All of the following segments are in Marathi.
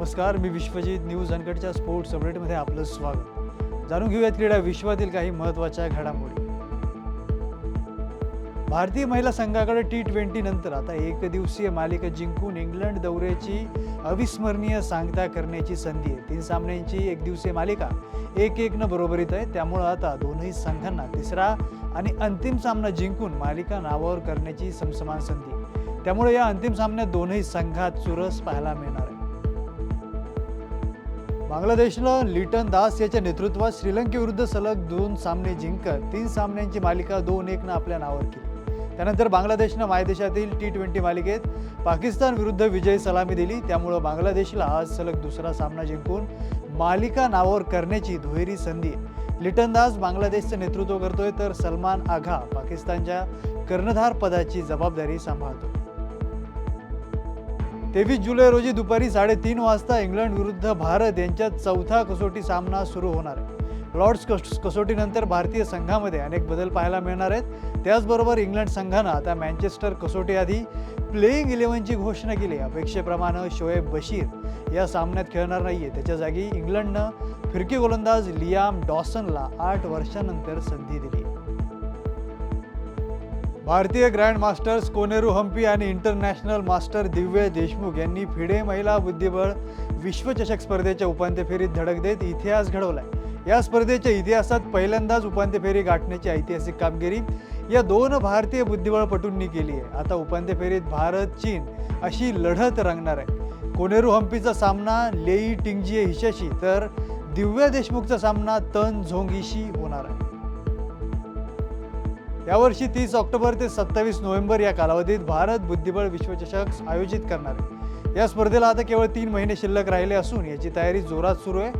नमस्कार मी विश्वजित न्यूज अनकटच्या स्पोर्ट्स अपडेटमध्ये आपलं स्वागत. जाणून घेऊयात क्रीडा विश्वातील काही महत्त्वाच्या घडामोडी. भारतीय महिला संघाकडे टी ट्वेंटी नंतर आता एक दिवसीय मालिका जिंकून इंग्लंड दौऱ्याची अविस्मरणीय सांगता करण्याची संधी आहे. तीन सामन्यांची एक दिवसीय मालिका एक एक न बरोबरीत आहे. त्यामुळं आता दोनही संघांना तिसरा आणि अंतिम सामना जिंकून मालिका नावावर करण्याची समसमान संधी. आहे. त्यामुळे या अंतिम सामन्यात दोनही संघात चुरस पाहायला मिळणार बांगलादेशनं लिटन दास याच्या नेतृत्वात श्रीलंकेविरुद्ध सलग दोन सामने जिंकत तीन सामन्यांची मालिका दोन एकनं आपल्या नावावर केली. त्यानंतर बांगलादेशनं मायदेशातील टी ट्वेंटी मालिकेत पाकिस्तान विरुद्ध विजय सलामी दिली. त्यामुळं बांगलादेशला आज सलग दुसरा सामना जिंकून मालिका नावावर करण्याची दुहेरी संधी आहे. लिटन दास बांगलादेशचं नेतृत्व करतोय तर सलमान आघा पाकिस्तानच्या कर्णधार पदाची जबाबदारी सांभाळतो. तेवीस जुलै रोजी दुपारी साडेतीन वाजता इंग्लंड विरुद्ध भारत यांच्यात चौथा कसोटी सामना सुरू होणार आहे. लॉर्ड्स कस कसोटीनंतर भारतीय संघामध्ये अनेक बदल पाहायला मिळणार आहेत. त्याचबरोबर इंग्लंड संघानं आता मँचेस्टर कसोटी आधी प्लेईंग इलेव्हनची घोषणा केली. अपेक्षेप्रमाणे शोएब बशीर या सामन्यात खेळणार नाही आहे त्याच्या जागी इंग्लंडनं फिरकी गोलंदाज लियाम डॉसनला आठ वर्षानंतर संधी दिली. भारतीय ग्रँड मास्टर्स कोनेरू हम्पी आणि इंटरनॅशनल मास्टर दिव्य देशमुख यांनी फिडे महिला बुद्धिबळ विश्वचषक स्पर्धेच्या उपांत्य फेरीत धडक देत इतिहास घडवलाय. या स्पर्धेच्या इतिहासात पहिल्यांदाच उपांत्य फेरी गाठण्याची ऐतिहासिक कामगिरी या दोन भारतीय बुद्धिबळपटूंनी केली आहे. आता उपांत्य फेरीत भारत चीन अशी लढत रंगणार आहे. कोनेरू हम्पीचा सामना लेई टिंगजिये हिच्याशी तर दिव्या देशमुखचा सामना तन झोंगीशी होणार आहे. यावर्षी तीस ऑक्टोबर ते सत्तावीस नोव्हेंबर या कालावधीत भारत बुद्धिबळ विश्वचषक आयोजित करणार आहे. या स्पर्धेला आता केवळ तीन महिने शिल्लक राहिले असून याची तयारी जोरात सुरू आहे.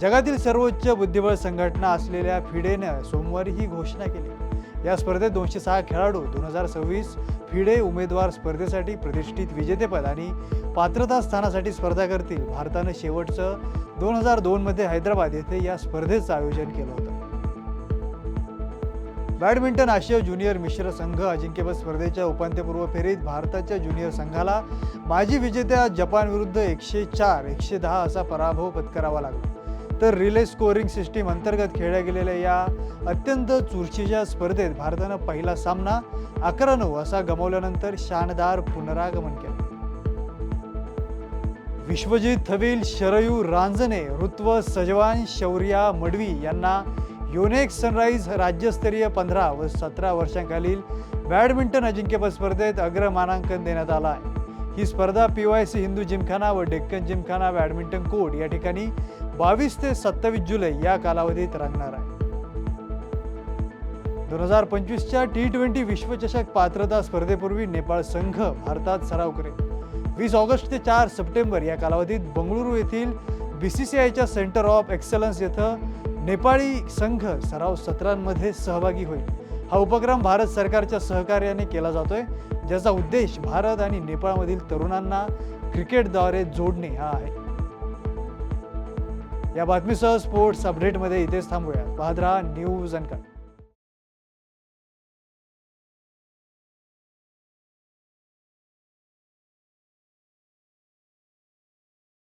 जगातील सर्वोच्च बुद्धिबळ संघटना असलेल्या फिडेनं सोमवारी ही घोषणा केली. या स्पर्धेत दोनशे सहा खेळाडू दोन हजार सव्वीस फिडे उमेदवार स्पर्धेसाठी प्रतिष्ठित विजेतेपद आणि पात्रता स्थानासाठी स्पर्धा करतील. भारतानं शेवटचं दोन हजार दोनमध्ये हैदराबाद येथे या स्पर्धेचं आयोजन केलं होतं. बॅडमिंटन आशिया ज्युनियर मिश्र संघ अजिंक्यपद स्पर्धेच्या उपांत्यपूर्व फेरीत भारताच्या ज्युनियर संघाला माजी विजेत्या जपान विरुद्ध एकशे चार एकशे दहा असा पराभव पत्करावा लागला. तर रिले स्कोरिंग सिस्टीम अंतर्गत खेळल्या गेलेल्या या अत्यंत चुरशीच्या स्पर्धेत भारतानं पहिला सामना अकरा नऊ असा गमावल्यानंतर शानदार पुनरागमन केलं. विश्वजित थवील शरयू रांजने ऋत्व सजवान शौर्या मडवी यांना योनेक्स सनराईज राज्यस्तरीय पंधरा व सतरा वर्षांखालील बॅडमिंटन अजिंक्यपद स्पर्धेत अग्रमानांकन देण्यात आला आहे. ही स्पर्धा P Y C Hindu Gymkhana व डेक्कन जिमखाना बॅडमिंटन कोर्ट या ठिकाणी बावीस ते सत्तावीस जुलै या कालावधीत रंगणार आहे. दोन हजार पंचवीसच्या टी ट्वेंटी विश्वचषक पात्रता स्पर्धेपूर्वी नेपाळ संघ भारतात सराव करेल. वीस ऑगस्ट ते चार सप्टेंबर या कालावधीत बंगळुरू येथील बी सी सी आयच्या सेंटर ऑफ एक्सलन्स येथं नेपाळी संघ सराव सत्रांमध्ये सहभागी होईल. हा उपक्रम भारत सरकारच्या सहकार्याने केला जातोय ज्याचा उद्देश भारत आणि नेपाळमधील तरुणांना क्रिकेटद्वारे जोडणे हा आहे. या बातमीसह स्पोर्ट्स अपडेटमध्ये इथेच थांबूया पाहत राहा न्यूज अँड